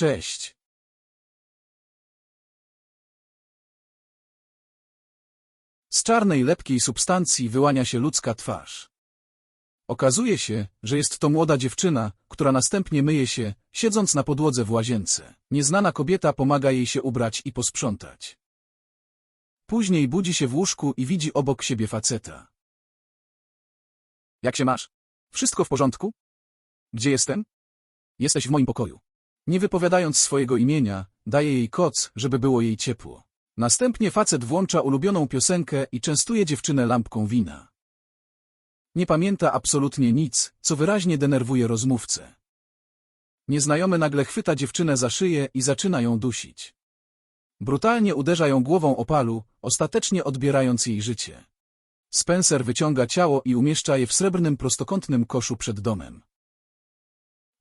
Cześć. Z czarnej, lepkiej substancji wyłania się ludzka twarz. Okazuje się, że jest to młoda dziewczyna, która następnie myje się, siedząc na podłodze w łazience. Nieznana kobieta pomaga jej się ubrać i posprzątać. Później budzi się w łóżku i widzi obok siebie faceta. Jak się masz? Wszystko w porządku? Gdzie jestem? Jesteś w moim pokoju. Nie wypowiadając swojego imienia, daje jej koc, żeby było jej ciepło. Następnie facet włącza ulubioną piosenkę i częstuje dziewczynę lampką wina. Nie pamięta absolutnie nic, co wyraźnie denerwuje rozmówcę. Nieznajomy nagle chwyta dziewczynę za szyję i zaczyna ją dusić. Brutalnie uderza ją głową o palu, ostatecznie odbierając jej życie. Spencer wyciąga ciało i umieszcza je w srebrnym prostokątnym koszu przed domem.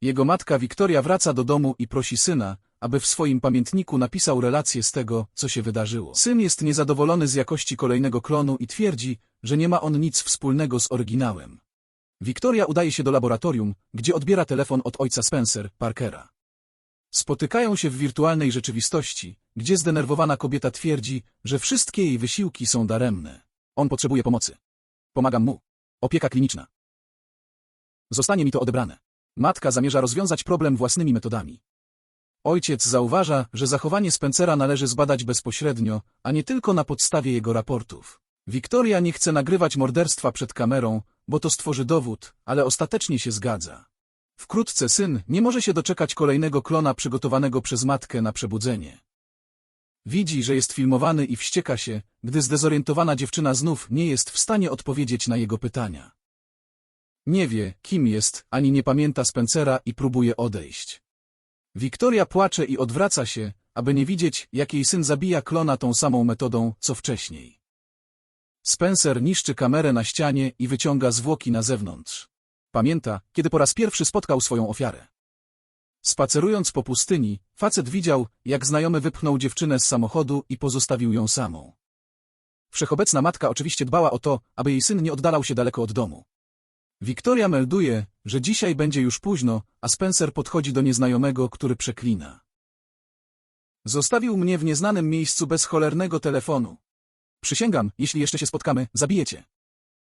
Jego matka Wiktoria wraca do domu i prosi syna, aby w swoim pamiętniku napisał relację z tego, co się wydarzyło. Syn jest niezadowolony z jakości kolejnego klonu i twierdzi, że nie ma on nic wspólnego z oryginałem. Wiktoria udaje się do laboratorium, gdzie odbiera telefon od ojca Spencer, Parkera. Spotykają się w wirtualnej rzeczywistości, gdzie zdenerwowana kobieta twierdzi, że wszystkie jej wysiłki są daremne. On potrzebuje pomocy. Pomagam mu. Opieka kliniczna. Zostanie mi to odebrane. Matka zamierza rozwiązać problem własnymi metodami. Ojciec zauważa, że zachowanie Spencera należy zbadać bezpośrednio, a nie tylko na podstawie jego raportów. Wiktoria nie chce nagrywać morderstwa przed kamerą, bo to stworzy dowód, ale ostatecznie się zgadza. Wkrótce syn nie może się doczekać kolejnego klona przygotowanego przez matkę na przebudzenie. Widzi, że jest filmowany i wścieka się, gdy zdezorientowana dziewczyna znów nie jest w stanie odpowiedzieć na jego pytania. Nie wie, kim jest, ani nie pamięta Spencera i próbuje odejść. Wiktoria płacze i odwraca się, aby nie widzieć, jak jej syn zabija klona tą samą metodą, co wcześniej. Spencer niszczy kamerę na ścianie i wyciąga zwłoki na zewnątrz. Pamięta, kiedy po raz pierwszy spotkał swoją ofiarę. Spacerując po pustyni, facet widział, jak znajomy wypchnął dziewczynę z samochodu i pozostawił ją samą. Wszechobecna matka oczywiście dbała o to, aby jej syn nie oddalał się daleko od domu. Wiktoria melduje, że dzisiaj będzie już późno, a Spencer podchodzi do nieznajomego, który przeklina. Zostawił mnie w nieznanym miejscu bez cholernego telefonu. Przysięgam, jeśli jeszcze się spotkamy, zabijecie.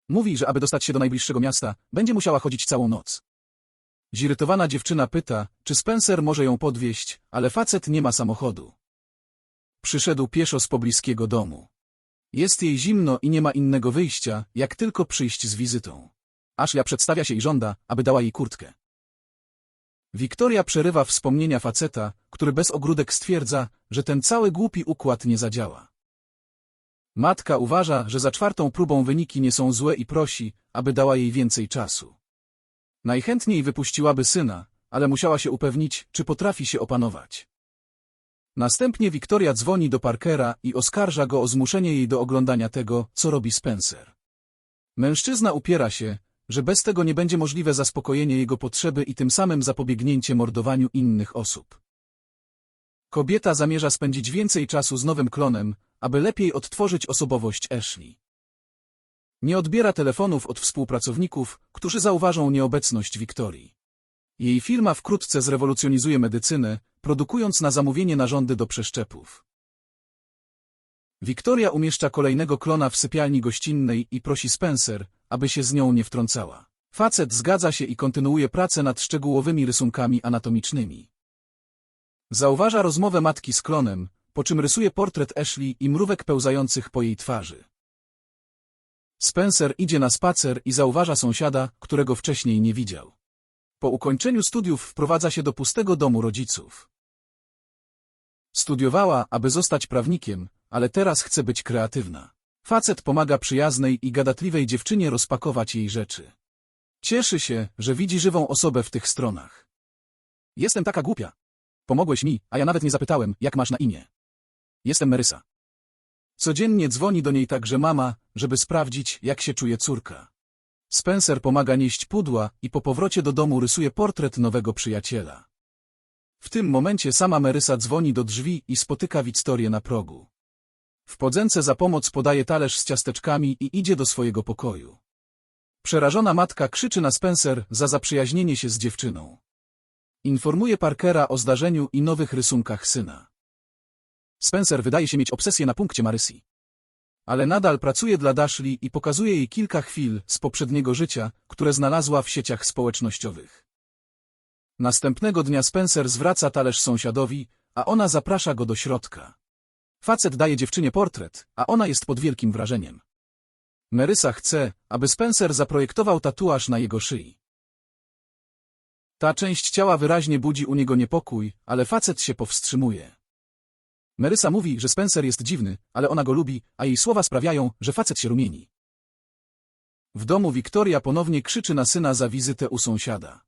Mówi, że aby dostać się do najbliższego miasta, będzie musiała chodzić całą noc. Zirytowana dziewczyna pyta, czy Spencer może ją podwieźć, ale facet nie ma samochodu. Przyszedł pieszo z pobliskiego domu. Jest jej zimno i nie ma innego wyjścia, jak tylko przyjść z wizytą. Ashlia przedstawia się i żąda, aby dała jej kurtkę. Wiktoria przerywa wspomnienia faceta, który bez ogródek stwierdza, że ten cały głupi układ nie zadziała. Matka uważa, że za czwartą próbą wyniki nie są złe i prosi, aby dała jej więcej czasu. Najchętniej wypuściłaby syna, ale musiała się upewnić, czy potrafi się opanować. Następnie Wiktoria dzwoni do Parkera i oskarża go o zmuszenie jej do oglądania tego, co robi Spencer. Mężczyzna upiera się, że bez tego nie będzie możliwe zaspokojenie jego potrzeby i tym samym zapobiegnięcie mordowaniu innych osób. Kobieta zamierza spędzić więcej czasu z nowym klonem, aby lepiej odtworzyć osobowość Ashley. Nie odbiera telefonów od współpracowników, którzy zauważą nieobecność Wiktorii. Jej firma wkrótce zrewolucjonizuje medycynę, produkując na zamówienie narządy do przeszczepów. Wiktoria umieszcza kolejnego klona w sypialni gościnnej i prosi Spencer, aby się z nią nie wtrącała. Facet zgadza się i kontynuuje pracę nad szczegółowymi rysunkami anatomicznymi. Zauważa rozmowę matki z klonem, po czym rysuje portret Ashley i mrówek pełzających po jej twarzy. Spencer idzie na spacer i zauważa sąsiada, którego wcześniej nie widział. Po ukończeniu studiów wprowadza się do pustego domu rodziców. Studiowała, aby zostać prawnikiem, ale teraz chce być kreatywna. Facet pomaga przyjaznej i gadatliwej dziewczynie rozpakować jej rzeczy. Cieszy się, że widzi żywą osobę w tych stronach. Jestem taka głupia. Pomogłeś mi, a ja nawet nie zapytałem, jak masz na imię. Jestem Marysa. Codziennie dzwoni do niej także mama, żeby sprawdzić, jak się czuje córka. Spencer pomaga nieść pudła i po powrocie do domu rysuje portret nowego przyjaciela. W tym momencie sama Marysa dzwoni do drzwi i spotyka Wiktorię na progu. W podzęce za pomoc podaje talerz z ciasteczkami i idzie do swojego pokoju. Przerażona matka krzyczy na Spencer za zaprzyjaźnienie się z dziewczyną. Informuje Parkera o zdarzeniu i nowych rysunkach syna. Spencer wydaje się mieć obsesję na punkcie Marysy. Ale nadal pracuje dla Dashley i pokazuje jej kilka chwil z poprzedniego życia, które znalazła w sieciach społecznościowych. Następnego dnia Spencer zwraca talerz sąsiadowi, a ona zaprasza go do środka. Facet daje dziewczynie portret, a ona jest pod wielkim wrażeniem. Marysa chce, aby Spencer zaprojektował tatuaż na jego szyi. Ta część ciała wyraźnie budzi u niego niepokój, ale facet się powstrzymuje. Marysa mówi, że Spencer jest dziwny, ale ona go lubi, a jej słowa sprawiają, że facet się rumieni. W domu Wiktoria ponownie krzyczy na syna za wizytę u sąsiada.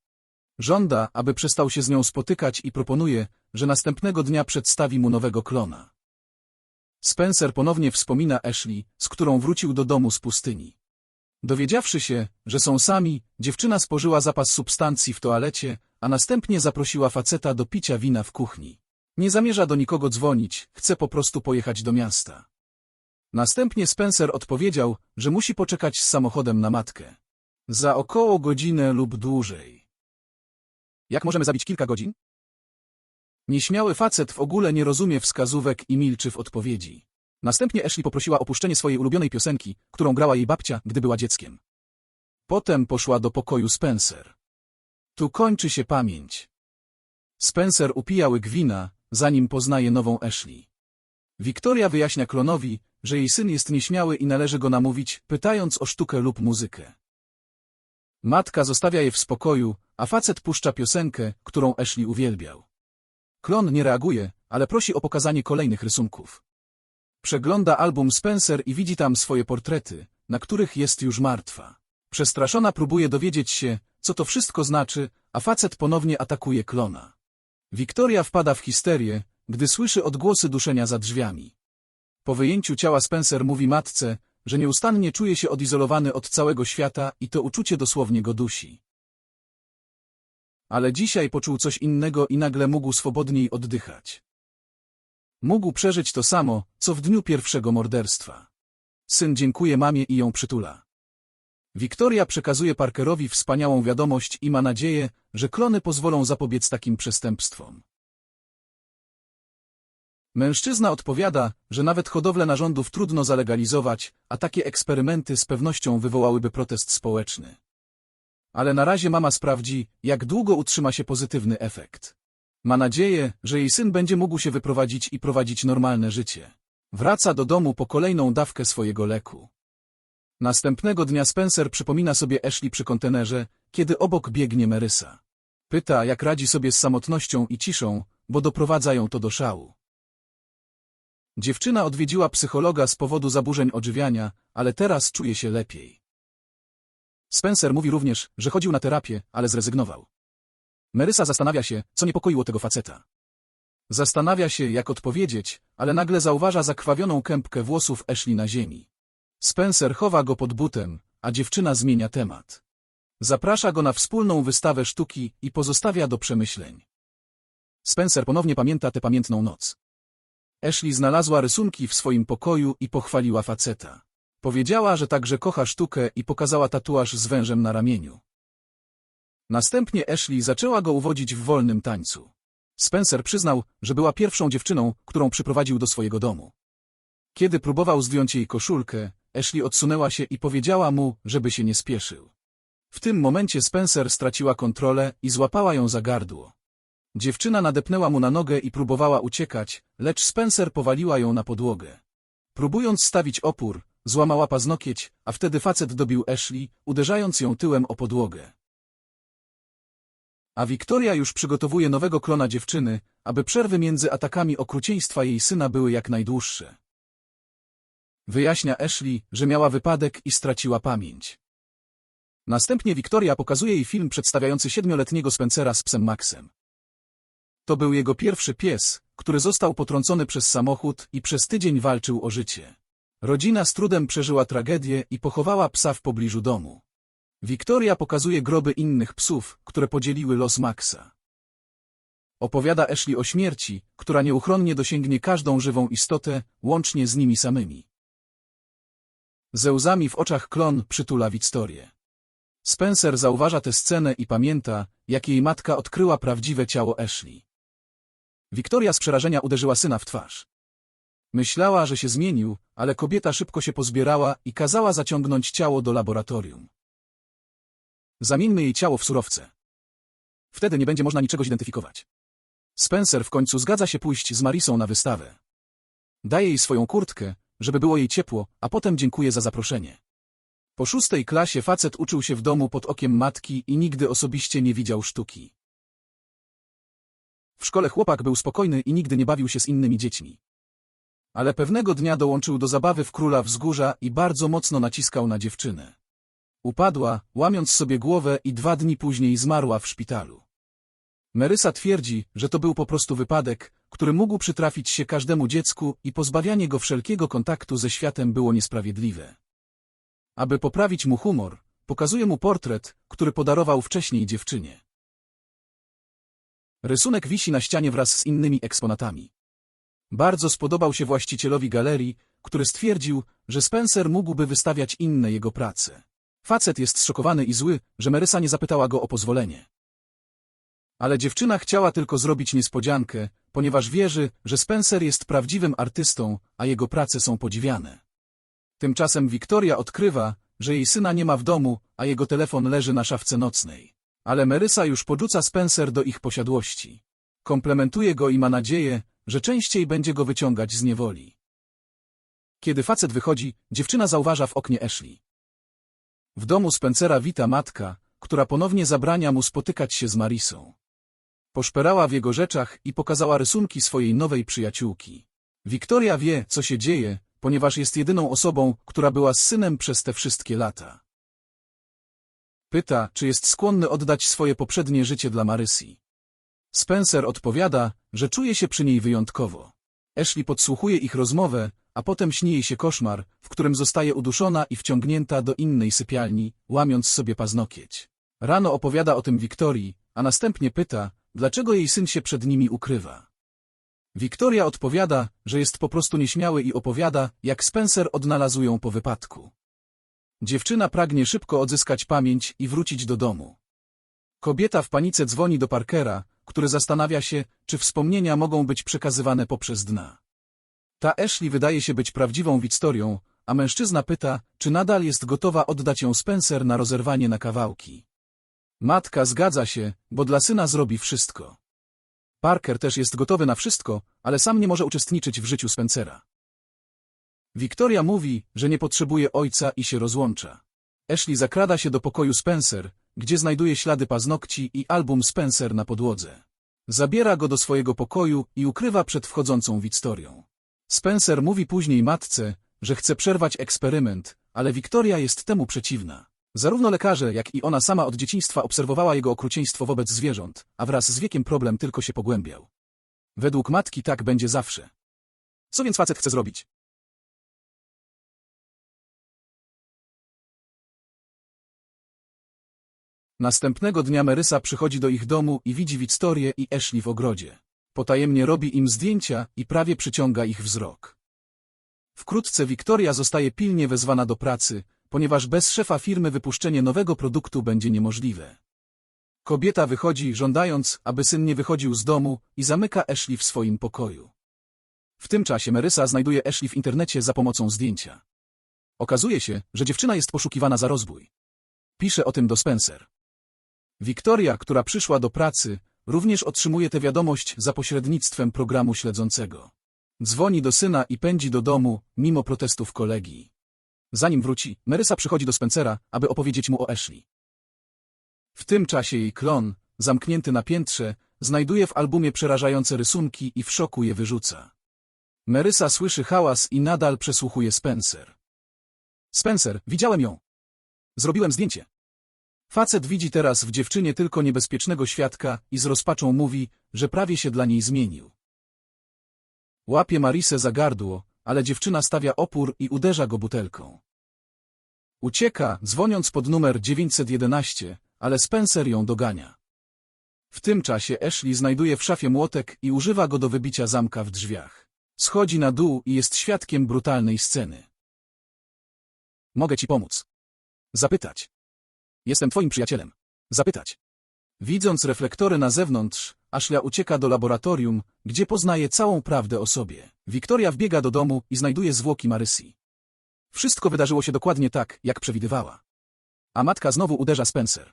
Żąda, aby przestał się z nią spotykać i proponuje, że następnego dnia przedstawi mu nowego klona. Spencer ponownie wspomina Ashley, z którą wrócił do domu z pustyni. Dowiedziawszy się, że są sami, dziewczyna spożyła zapas substancji w toalecie, a następnie zaprosiła faceta do picia wina w kuchni. Nie zamierza do nikogo dzwonić, chce po prostu pojechać do miasta. Następnie Spencer odpowiedział, że musi poczekać z samochodem na matkę. Za około godzinę lub dłużej. Jak możemy zabić kilka godzin? Nieśmiały facet w ogóle nie rozumie wskazówek i milczy w odpowiedzi. Następnie Ashley poprosiła opuszczenie swojej ulubionej piosenki, którą grała jej babcia, gdy była dzieckiem. Potem poszła do pokoju Spencer. Tu kończy się pamięć. Spencer upija łyk wina, zanim poznaje nową Ashley. Wiktoria wyjaśnia klonowi, że jej syn jest nieśmiały i należy go namówić, pytając o sztukę lub muzykę. Matka zostawia je w spokoju, a facet puszcza piosenkę, którą Ashley uwielbiał. Klon nie reaguje, ale prosi o pokazanie kolejnych rysunków. Przegląda album Spencer i widzi tam swoje portrety, na których jest już martwa. Przestraszona próbuje dowiedzieć się, co to wszystko znaczy, a facet ponownie atakuje klona. Wiktoria wpada w histerię, gdy słyszy odgłosy duszenia za drzwiami. Po wyjęciu ciała Spencer mówi matce, że nieustannie czuje się odizolowany od całego świata i to uczucie dosłownie go dusi. Ale dzisiaj poczuł coś innego i nagle mógł swobodniej oddychać. Mógł przeżyć to samo, co w dniu pierwszego morderstwa. Syn dziękuje mamie i ją przytula. Wiktoria przekazuje Parkerowi wspaniałą wiadomość i ma nadzieję, że klony pozwolą zapobiec takim przestępstwom. Mężczyzna odpowiada, że nawet hodowlę narządów trudno zalegalizować, a takie eksperymenty z pewnością wywołałyby protest społeczny. Ale na razie mama sprawdzi, jak długo utrzyma się pozytywny efekt. Ma nadzieję, że jej syn będzie mógł się wyprowadzić i prowadzić normalne życie. Wraca do domu po kolejną dawkę swojego leku. Następnego dnia Spencer przypomina sobie Ashley przy kontenerze, kiedy obok biegnie Marysa. Pyta, jak radzi sobie z samotnością i ciszą, bo doprowadza ją to do szału. Dziewczyna odwiedziła psychologa z powodu zaburzeń odżywiania, ale teraz czuje się lepiej. Spencer mówi również, że chodził na terapię, ale zrezygnował. Marysa zastanawia się, co niepokoiło tego faceta. Zastanawia się, jak odpowiedzieć, ale nagle zauważa zakrwawioną kępkę włosów Ashley na ziemi. Spencer chowa go pod butem, a dziewczyna zmienia temat. Zaprasza go na wspólną wystawę sztuki i pozostawia do przemyśleń. Spencer ponownie pamięta tę pamiętną noc. Ashley znalazła rysunki w swoim pokoju i pochwaliła faceta. Powiedziała, że także kocha sztukę i pokazała tatuaż z wężem na ramieniu. Następnie Ashley zaczęła go uwodzić w wolnym tańcu. Spencer przyznał, że była pierwszą dziewczyną, którą przyprowadził do swojego domu. Kiedy próbował zdjąć jej koszulkę, Ashley odsunęła się i powiedziała mu, żeby się nie spieszył. W tym momencie Spencer straciła kontrolę i złapała ją za gardło. Dziewczyna nadepnęła mu na nogę i próbowała uciekać, lecz Spencer powaliła ją na podłogę. Próbując stawić opór, złamała paznokieć, a wtedy facet dobił Ashley, uderzając ją tyłem o podłogę. A Wiktoria już przygotowuje nowego klona dziewczyny, aby przerwy między atakami okrucieństwa jej syna były jak najdłuższe. Wyjaśnia Ashley, że miała wypadek i straciła pamięć. Następnie Wiktoria pokazuje jej film przedstawiający siedmioletniego Spencera z psem Maxem. To był jego pierwszy pies, który został potrącony przez samochód i przez tydzień walczył o życie. Rodzina z trudem przeżyła tragedię i pochowała psa w pobliżu domu. Wiktoria pokazuje groby innych psów, które podzieliły los Maxa. Opowiada Ashley o śmierci, która nieuchronnie dosięgnie każdą żywą istotę, łącznie z nimi samymi. Ze łzami w oczach klon przytula Wiktorię. Spencer zauważa tę scenę i pamięta, jak jej matka odkryła prawdziwe ciało Ashley. Wiktoria z przerażenia uderzyła syna w twarz. Myślała, że się zmienił, ale kobieta szybko się pozbierała i kazała zaciągnąć ciało do laboratorium. Zamieńmy jej ciało w surowce. Wtedy nie będzie można niczego zidentyfikować. Spencer w końcu zgadza się pójść z Marisą na wystawę. Daje jej swoją kurtkę, żeby było jej ciepło, a potem dziękuję za zaproszenie. Po szóstej klasie facet uczył się w domu pod okiem matki i nigdy osobiście nie widział sztuki. W szkole chłopak był spokojny i nigdy nie bawił się z innymi dziećmi. Ale pewnego dnia dołączył do zabawy w króla wzgórza i bardzo mocno naciskał na dziewczynę. Upadła, łamiąc sobie głowę i dwa dni później zmarła w szpitalu. Merysa twierdzi, że to był po prostu wypadek, który mógł przytrafić się każdemu dziecku i pozbawianie go wszelkiego kontaktu ze światem było niesprawiedliwe. Aby poprawić mu humor, pokazuje mu portret, który podarował wcześniej dziewczynie. Rysunek wisi na ścianie wraz z innymi eksponatami. Bardzo spodobał się właścicielowi galerii, który stwierdził, że Spencer mógłby wystawiać inne jego prace. Facet jest zszokowany i zły, że Merysa nie zapytała go o pozwolenie. Ale dziewczyna chciała tylko zrobić niespodziankę, ponieważ wierzy, że Spencer jest prawdziwym artystą, a jego prace są podziwiane. Tymczasem Wiktoria odkrywa, że jej syna nie ma w domu, a jego telefon leży na szafce nocnej. Ale Merysa już podrzuca Spencer do ich posiadłości. Komplementuje go i ma nadzieję, że częściej będzie go wyciągać z niewoli. Kiedy facet wychodzi, dziewczyna zauważa w oknie Ashley. W domu Spencera wita matka, która ponownie zabrania mu spotykać się z Marisą. Poszperała w jego rzeczach i pokazała rysunki swojej nowej przyjaciółki. Wiktoria wie, co się dzieje, ponieważ jest jedyną osobą, która była z synem przez te wszystkie lata. Pyta, czy jest skłonny oddać swoje poprzednie życie dla Marysy. Spencer odpowiada, że czuje się przy niej wyjątkowo. Ashley podsłuchuje ich rozmowę, a potem śni jej się koszmar, w którym zostaje uduszona i wciągnięta do innej sypialni, łamiąc sobie paznokieć. Rano opowiada o tym Wiktorii, a następnie pyta, dlaczego jej syn się przed nimi ukrywa. Wiktoria odpowiada, że jest po prostu nieśmiały i opowiada, jak Spencer odnalazł ją po wypadku. Dziewczyna pragnie szybko odzyskać pamięć i wrócić do domu. Kobieta w panice dzwoni do Parkera, który zastanawia się, czy wspomnienia mogą być przekazywane poprzez dna. Ta Ashley wydaje się być prawdziwą Wiktorią, a mężczyzna pyta, czy nadal jest gotowa oddać ją Spencer na rozerwanie na kawałki. Matka zgadza się, bo dla syna zrobi wszystko. Parker też jest gotowy na wszystko, ale sam nie może uczestniczyć w życiu Spencera. Wiktoria mówi, że nie potrzebuje ojca i się rozłącza. Ashley zakrada się do pokoju Spencer, gdzie znajduje ślady paznokci i album Spencer na podłodze. Zabiera go do swojego pokoju i ukrywa przed wchodzącą Wiktorią. Spencer mówi później matce, że chce przerwać eksperyment, ale Wiktoria jest temu przeciwna. Zarówno lekarze, jak i ona sama od dzieciństwa obserwowała jego okrucieństwo wobec zwierząt, a wraz z wiekiem problem tylko się pogłębiał. Według matki tak będzie zawsze. Co więc facet chce zrobić? Następnego dnia Merysa przychodzi do ich domu i widzi Wiktorię i Ashley w ogrodzie. Potajemnie robi im zdjęcia i prawie przyciąga ich wzrok. Wkrótce Wiktoria zostaje pilnie wezwana do pracy, ponieważ bez szefa firmy wypuszczenie nowego produktu będzie niemożliwe. Kobieta wychodzi, żądając, aby syn nie wychodził z domu i zamyka Ashley w swoim pokoju. W tym czasie Merysa znajduje Ashley w internecie za pomocą zdjęcia. Okazuje się, że dziewczyna jest poszukiwana za rozbój. Pisze o tym do Spencer. Wiktoria, która przyszła do pracy, również otrzymuje tę wiadomość za pośrednictwem programu śledzącego. Dzwoni do syna i pędzi do domu, mimo protestów kolegi. Zanim wróci, Merysa przychodzi do Spencera, aby opowiedzieć mu o Ashley. W tym czasie jej klon, zamknięty na piętrze, znajduje w albumie przerażające rysunki i w szoku je wyrzuca. Merysa słyszy hałas i nadal przesłuchuje Spencer. Spencer, widziałem ją. Zrobiłem zdjęcie. Facet widzi teraz w dziewczynie tylko niebezpiecznego świadka i z rozpaczą mówi, że prawie się dla niej zmienił. Łapie Marisę za gardło, ale dziewczyna stawia opór i uderza go butelką. Ucieka, dzwoniąc pod numer 911, ale Spencer ją dogania. W tym czasie Ashley znajduje w szafie młotek i używa go do wybicia zamka w drzwiach. Schodzi na dół i jest świadkiem brutalnej sceny. Mogę ci pomóc. Zapytać. Jestem twoim przyjacielem. Zapytać. Widząc reflektory na zewnątrz, Ashlia ucieka do laboratorium, gdzie poznaje całą prawdę o sobie. Wiktoria wbiega do domu i znajduje zwłoki Marysi. Wszystko wydarzyło się dokładnie tak, jak przewidywała. A matka znowu uderza Spencer.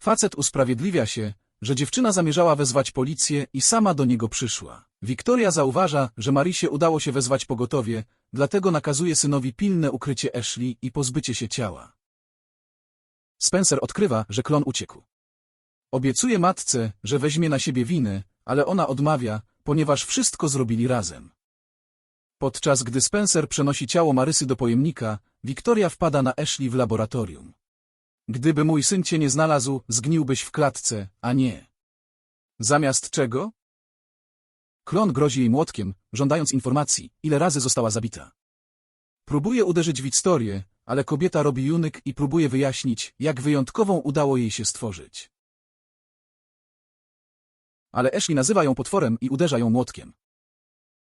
Facet usprawiedliwia się, że dziewczyna zamierzała wezwać policję i sama do niego przyszła. Wiktoria zauważa, że Marisie udało się wezwać pogotowie, dlatego nakazuje synowi pilne ukrycie Ashley i pozbycie się ciała. Spencer odkrywa, że klon uciekł. Obiecuje matce, że weźmie na siebie winę, ale ona odmawia, ponieważ wszystko zrobili razem. Podczas gdy Spencer przenosi ciało Marysy do pojemnika, Wiktoria wpada na Ashley w laboratorium. Gdyby mój syn cię nie znalazł, zgniłbyś w klatce, a nie. Zamiast czego? Klon grozi jej młotkiem, żądając informacji, ile razy została zabita. Próbuje uderzyć Wiktorię, ale kobieta robi junyk i próbuje wyjaśnić, jak wyjątkową udało jej się stworzyć. Ale Ashley nazywa ją potworem i uderza ją młotkiem.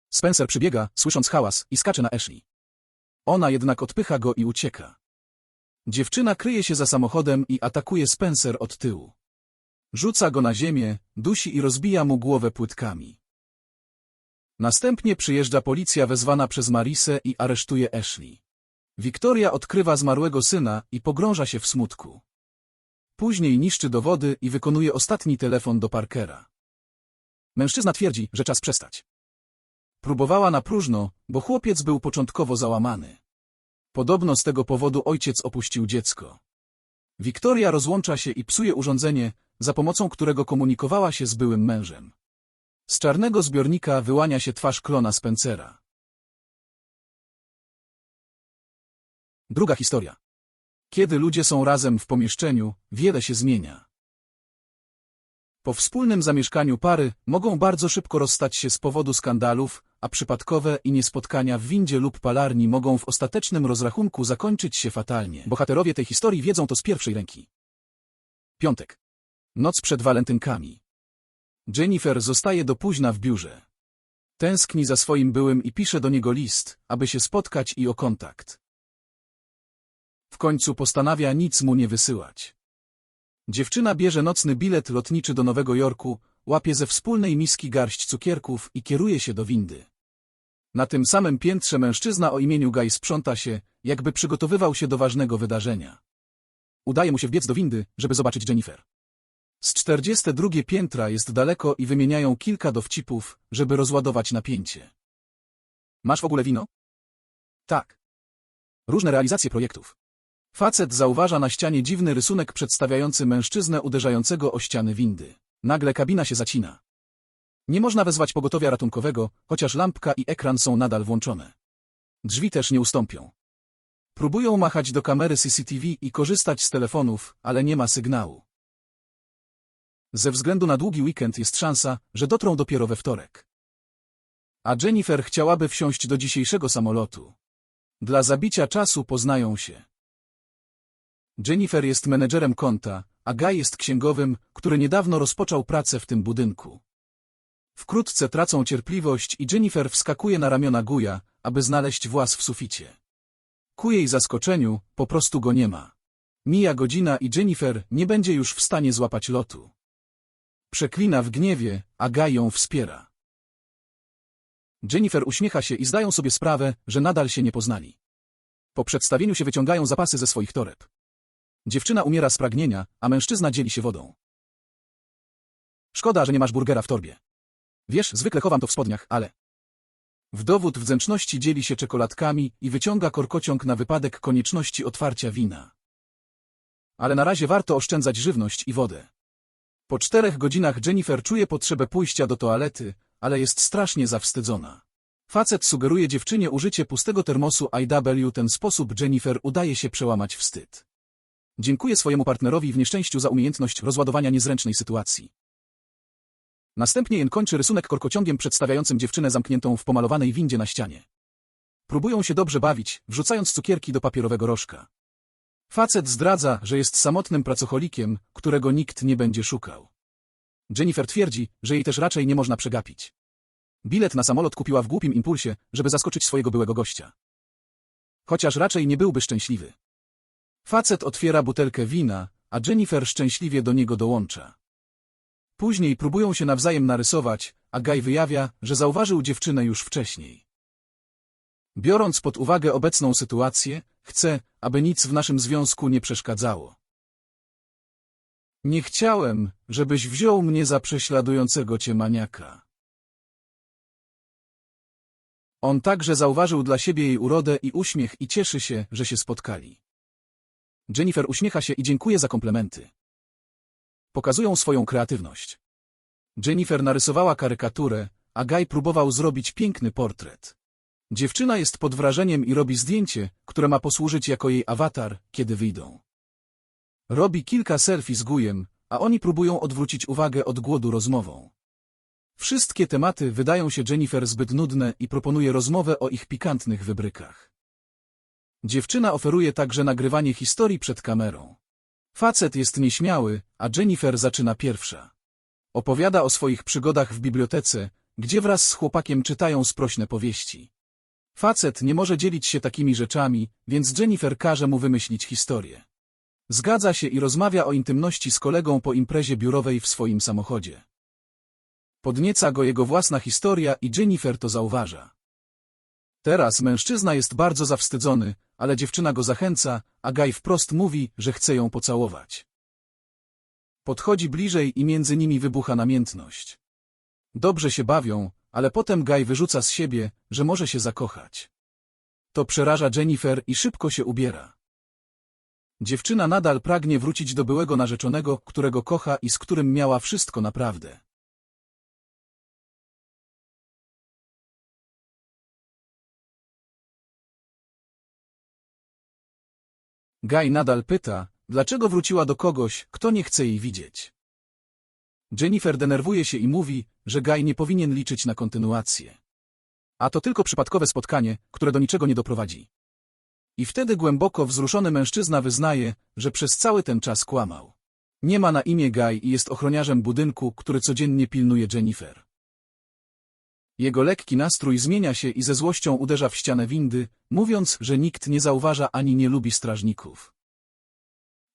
Spencer przybiega, słysząc hałas, i skacze na Ashley. Ona jednak odpycha go i ucieka. Dziewczyna kryje się za samochodem i atakuje Spencer od tyłu. Rzuca go na ziemię, dusi i rozbija mu głowę płytkami. Następnie przyjeżdża policja wezwana przez Marisę i aresztuje Ashley. Wiktoria odkrywa zmarłego syna i pogrąża się w smutku. Później niszczy dowody i wykonuje ostatni telefon do Parkera. Mężczyzna twierdzi, że czas przestać. Próbowała na próżno, bo chłopiec był początkowo załamany. Podobno z tego powodu ojciec opuścił dziecko. Wiktoria rozłącza się i psuje urządzenie, za pomocą którego komunikowała się z byłym mężem. Z czarnego zbiornika wyłania się twarz klona Spencera. Druga historia. Kiedy ludzie są razem w pomieszczeniu, wiele się zmienia. Po wspólnym zamieszkaniu pary mogą bardzo szybko rozstać się z powodu skandalów, a przypadkowe i niespotkania w windzie lub palarni mogą w ostatecznym rozrachunku zakończyć się fatalnie. Bohaterowie tej historii wiedzą to z pierwszej ręki. Piątek. Noc przed walentynkami. Jennifer zostaje do późna w biurze. Tęskni za swoim byłym i pisze do niego list, aby się spotkać i o kontakt. W końcu postanawia nic mu nie wysyłać. Dziewczyna bierze nocny bilet lotniczy do Nowego Jorku, łapie ze wspólnej miski garść cukierków i kieruje się do windy. Na tym samym piętrze mężczyzna o imieniu Guy sprząta się, jakby przygotowywał się do ważnego wydarzenia. Udaje mu się wbiec do windy, żeby zobaczyć Jennifer. Z 42 piętra jest daleko i wymieniają kilka dowcipów, żeby rozładować napięcie. Masz w ogóle wino? Tak. Różne realizacje projektów. Facet zauważa na ścianie dziwny rysunek przedstawiający mężczyznę uderzającego o ściany windy. Nagle kabina się zacina. Nie można wezwać pogotowia ratunkowego, chociaż lampka i ekran są nadal włączone. Drzwi też nie ustąpią. Próbują machać do kamery CCTV i korzystać z telefonów, ale nie ma sygnału. Ze względu na długi weekend jest szansa, że dotrą dopiero we wtorek. A Jennifer chciałaby wsiąść do dzisiejszego samolotu. Dla zabicia czasu poznają się. Jennifer jest menedżerem konta, a Guy jest księgowym, który niedawno rozpoczął pracę w tym budynku. Wkrótce tracą cierpliwość i Jennifer wskakuje na ramiona Guya, aby znaleźć włas w suficie. Ku jej zaskoczeniu, po prostu go nie ma. Mija godzina i Jennifer nie będzie już w stanie złapać lotu. Przeklina w gniewie, a Guy ją wspiera. Jennifer uśmiecha się i zdają sobie sprawę, że nadal się nie poznali. Po przedstawieniu się wyciągają zapasy ze swoich toreb. Dziewczyna umiera z pragnienia, a mężczyzna dzieli się wodą. Szkoda, że nie masz burgera w torbie. Wiesz, zwykle chowam to w spodniach, ale... W dowód wdzięczności dzieli się czekoladkami i wyciąga korkociąg na wypadek konieczności otwarcia wina. Ale na razie warto oszczędzać żywność i wodę. Po czterech godzinach Jennifer czuje potrzebę pójścia do toalety, ale jest strasznie zawstydzona. Facet sugeruje dziewczynie użycie pustego termosu IW. Ten sposób Jennifer udaje się przełamać wstyd. Dziękuję swojemu partnerowi w nieszczęściu za umiejętność rozładowania niezręcznej sytuacji. Następnie Jen kończy rysunek korkociągiem przedstawiającym dziewczynę zamkniętą w pomalowanej windzie na ścianie. Próbują się dobrze bawić, wrzucając cukierki do papierowego rożka. Facet zdradza, że jest samotnym pracocholikiem, którego nikt nie będzie szukał. Jennifer twierdzi, że jej też raczej nie można przegapić. Bilet na samolot kupiła w głupim impulsie, żeby zaskoczyć swojego byłego gościa. Chociaż raczej nie byłby szczęśliwy. Facet otwiera butelkę wina, a Jennifer szczęśliwie do niego dołącza. Później próbują się nawzajem narysować, a Guy wyjawia, że zauważył dziewczynę już wcześniej. Biorąc pod uwagę obecną sytuację, chcę, aby nic w naszym związku nie przeszkadzało. Nie chciałem, żebyś wziął mnie za prześladującego cię maniaka. On także zauważył dla siebie jej urodę i uśmiech i cieszy się, że się spotkali. Jennifer uśmiecha się i dziękuję za komplementy. Pokazują swoją kreatywność. Jennifer narysowała karykaturę, a Guy próbował zrobić piękny portret. Dziewczyna jest pod wrażeniem i robi zdjęcie, które ma posłużyć jako jej awatar, kiedy wyjdą. Robi kilka selfie z Gujem, a oni próbują odwrócić uwagę od głodu rozmową. Wszystkie tematy wydają się Jennifer zbyt nudne i proponuje rozmowę o ich pikantnych wybrykach. Dziewczyna oferuje także nagrywanie historii przed kamerą. Facet jest nieśmiały, a Jennifer zaczyna pierwsza. Opowiada o swoich przygodach w bibliotece, gdzie wraz z chłopakiem czytają sprośne powieści. Facet nie może dzielić się takimi rzeczami, więc Jennifer każe mu wymyślić historię. Zgadza się i rozmawia o intymności z kolegą po imprezie biurowej w swoim samochodzie. Podnieca go jego własna historia i Jennifer to zauważa. Teraz mężczyzna jest bardzo zawstydzony, ale dziewczyna go zachęca, a Guy wprost mówi, że chce ją pocałować. Podchodzi bliżej i między nimi wybucha namiętność. Dobrze się bawią, ale potem Guy wyrzuca z siebie, że może się zakochać. To przeraża Jennifer i szybko się ubiera. Dziewczyna nadal pragnie wrócić do byłego narzeczonego, którego kocha i z którym miała wszystko naprawdę. Guy nadal pyta, dlaczego wróciła do kogoś, kto nie chce jej widzieć. Jennifer denerwuje się i mówi, że Guy nie powinien liczyć na kontynuację. A to tylko przypadkowe spotkanie, które do niczego nie doprowadzi. I wtedy głęboko wzruszony mężczyzna wyznaje, że przez cały ten czas kłamał. Nie ma na imię Guy i jest ochroniarzem budynku, który codziennie pilnuje Jennifer. Jego lekki nastrój zmienia się i ze złością uderza w ścianę windy, mówiąc, że nikt nie zauważa ani nie lubi strażników.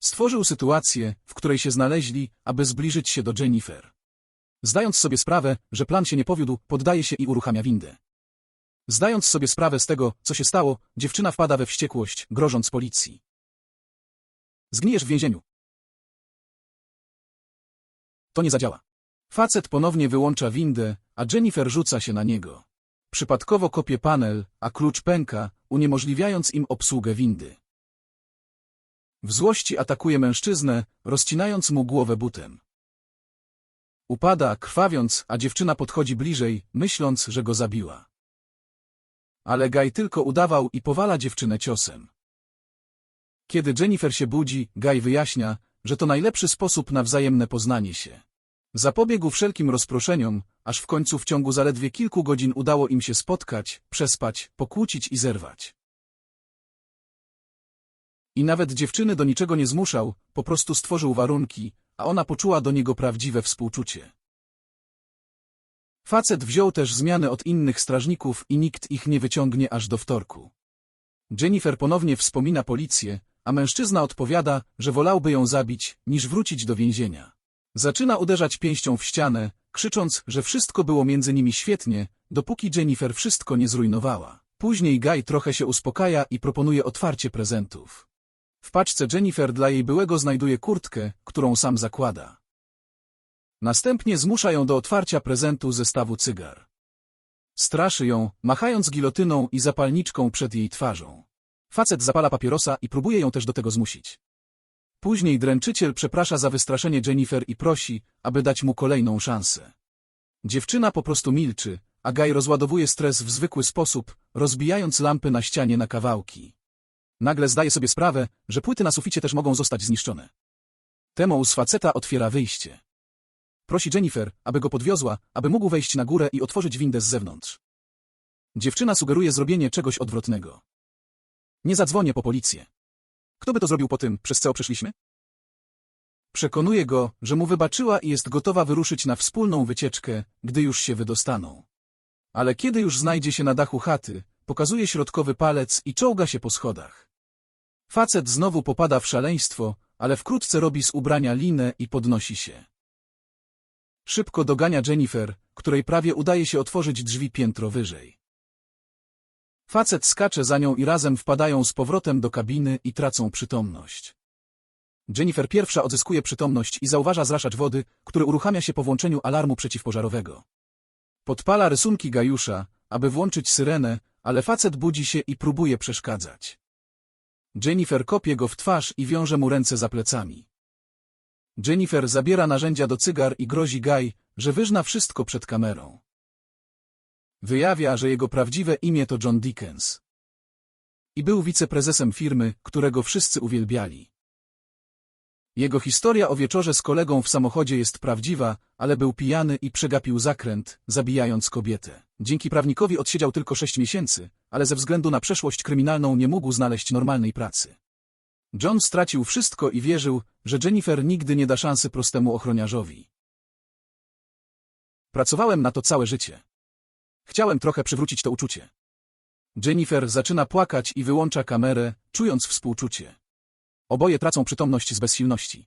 Stworzył sytuację, w której się znaleźli, aby zbliżyć się do Jennifer. Zdając sobie sprawę, że plan się nie powiódł, poddaje się i uruchamia windę. Zdając sobie sprawę z tego, co się stało, dziewczyna wpada we wściekłość, grożąc policji. Zgnijesz w więzieniu. To nie zadziała. Facet ponownie wyłącza windę, a Jennifer rzuca się na niego. Przypadkowo kopie panel, a klucz pęka, uniemożliwiając im obsługę windy. W złości atakuje mężczyznę, rozcinając mu głowę butem. Upada, krwawiąc, a dziewczyna podchodzi bliżej, myśląc, że go zabiła. Ale Guy tylko udawał i powala dziewczynę ciosem. Kiedy Jennifer się budzi, Guy wyjaśnia, że to najlepszy sposób na wzajemne poznanie się. Zapobiegł wszelkim rozproszeniom, aż w końcu w ciągu zaledwie kilku godzin udało im się spotkać, przespać, pokłócić i zerwać. I nawet dziewczyny do niczego nie zmuszał, po prostu stworzył warunki, a ona poczuła do niego prawdziwe współczucie. Facet wziął też zmiany od innych strażników i nikt ich nie wyciągnie aż do wtorku. Jennifer ponownie wspomina policję, a mężczyzna odpowiada, że wolałby ją zabić, niż wrócić do więzienia. Zaczyna uderzać pięścią w ścianę, krzycząc, że wszystko było między nimi świetnie, dopóki Jennifer wszystko nie zrujnowała. Później Guy trochę się uspokaja i proponuje otwarcie prezentów. W paczce Jennifer dla jej byłego znajduje kurtkę, którą sam zakłada. Następnie zmusza ją do otwarcia prezentu zestawu cygar. Straszy ją, machając gilotyną i zapalniczką przed jej twarzą. Facet zapala papierosa i próbuje ją też do tego zmusić. Później dręczyciel przeprasza za wystraszenie Jennifer i prosi, aby dać mu kolejną szansę. Dziewczyna po prostu milczy, a Guy rozładowuje stres w zwykły sposób, rozbijając lampy na ścianie na kawałki. Nagle zdaje sobie sprawę, że płyty na suficie też mogą zostać zniszczone. Temo z faceta otwiera wyjście. Prosi Jennifer, aby go podwiozła, aby mógł wejść na górę i otworzyć windę z zewnątrz. Dziewczyna sugeruje zrobienie czegoś odwrotnego. Nie zadzwonię po policję. Kto by to zrobił po tym, przez co przeszliśmy? Przekonuje go, że mu wybaczyła i jest gotowa wyruszyć na wspólną wycieczkę, gdy już się wydostaną. Ale kiedy już znajdzie się na dachu chaty, pokazuje środkowy palec i czołga się po schodach. Facet znowu popada w szaleństwo, ale wkrótce robi z ubrania linę i podnosi się. Szybko dogania Jennifer, której prawie udaje się otworzyć drzwi piętro wyżej. Facet skacze za nią i razem wpadają z powrotem do kabiny i tracą przytomność. Jennifer pierwsza odzyskuje przytomność i zauważa zraszacz wody, który uruchamia się po włączeniu alarmu przeciwpożarowego. Podpala rysunki Gajusza, aby włączyć syrenę, ale facet budzi się i próbuje przeszkadzać. Jennifer kopie go w twarz i wiąże mu ręce za plecami. Jennifer zabiera narzędzia do cygar i grozi Guy, że wyżna wszystko przed kamerą. Wyjawia, że jego prawdziwe imię to John Dickens. I był wiceprezesem firmy, którego wszyscy uwielbiali. Jego historia o wieczorze z kolegą w samochodzie jest prawdziwa, ale był pijany i przegapił zakręt, zabijając kobietę. Dzięki prawnikowi odsiedział tylko sześć miesięcy, ale ze względu na przeszłość kryminalną nie mógł znaleźć normalnej pracy. John stracił wszystko i wierzył, że Jennifer nigdy nie da szansy prostemu ochroniarzowi. Pracowałem na to całe życie. Chciałem trochę przywrócić to uczucie. Jennifer zaczyna płakać i wyłącza kamerę, czując współczucie. Oboje tracą przytomność z bezsilności.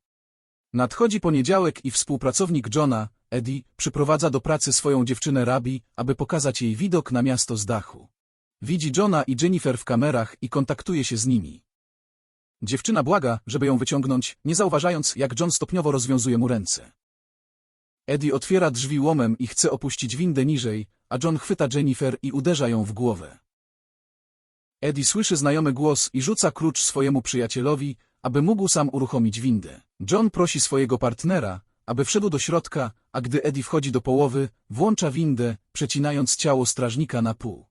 Nadchodzi poniedziałek i współpracownik Johna, Eddie, przyprowadza do pracy swoją dziewczynę Rabi, aby pokazać jej widok na miasto z dachu. Widzi Johna i Jennifer w kamerach i kontaktuje się z nimi. Dziewczyna błaga, żeby ją wyciągnąć, nie zauważając, jak John stopniowo rozwiązuje mu ręce. Eddie otwiera drzwi łomem i chce opuścić windę niżej, a John chwyta Jennifer i uderza ją w głowę. Eddie słyszy znajomy głos i rzuca klucz swojemu przyjacielowi, aby mógł sam uruchomić windę. John prosi swojego partnera, aby wszedł do środka, a gdy Eddie wchodzi do połowy, włącza windę, przecinając ciało strażnika na pół.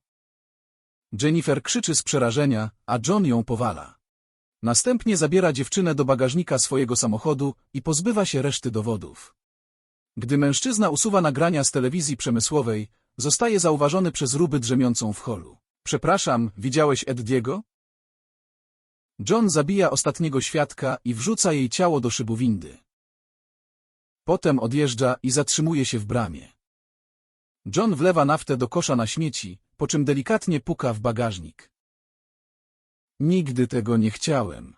Jennifer krzyczy z przerażenia, a John ją powala. Następnie zabiera dziewczynę do bagażnika swojego samochodu i pozbywa się reszty dowodów. Gdy mężczyzna usuwa nagrania z telewizji przemysłowej, zostaje zauważony przez Ruby drzemiącą w holu. Przepraszam, widziałeś Eddiego? John zabija ostatniego świadka i wrzuca jej ciało do szybu windy. Potem odjeżdża i zatrzymuje się w bramie. John wlewa naftę do kosza na śmieci, po czym delikatnie puka w bagażnik. Nigdy tego nie chciałem.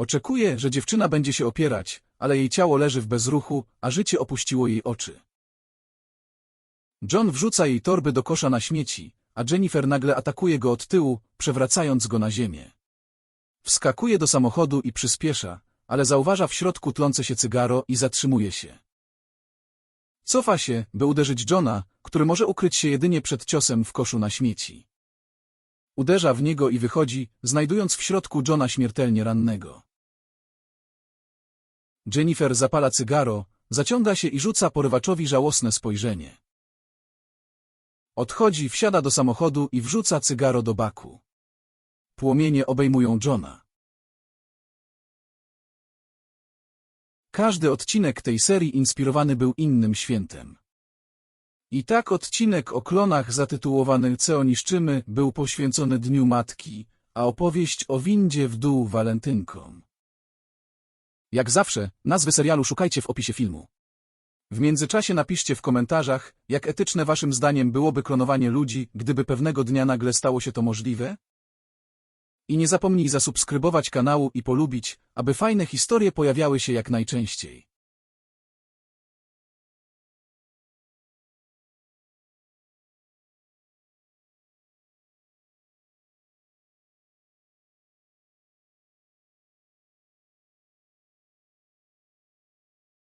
Oczekuje, że dziewczyna będzie się opierać, ale jej ciało leży w bezruchu, a życie opuściło jej oczy. John wrzuca jej torby do kosza na śmieci, a Jennifer nagle atakuje go od tyłu, przewracając go na ziemię. Wskakuje do samochodu i przyspiesza, ale zauważa w środku tlące się cygaro i zatrzymuje się. Cofa się, by uderzyć Johna, który może ukryć się jedynie przed ciosem w koszu na śmieci. Uderza w niego i wychodzi, znajdując w środku Johna śmiertelnie rannego. Jennifer zapala cygaro, zaciąga się i rzuca porywaczowi żałosne spojrzenie. Odchodzi, wsiada do samochodu i wrzuca cygaro do baku. Płomienie obejmują Johna. Każdy odcinek tej serii inspirowany był innym świętem. I tak odcinek o klonach zatytułowany Co niszczymy był poświęcony Dniu Matki, a opowieść o windzie w dół walentynkom. Jak zawsze, nazwy serialu szukajcie w opisie filmu. W międzyczasie napiszcie w komentarzach, jak etyczne waszym zdaniem byłoby klonowanie ludzi, gdyby pewnego dnia nagle stało się to możliwe? I nie zapomnij zasubskrybować kanału i polubić, aby fajne historie pojawiały się jak najczęściej.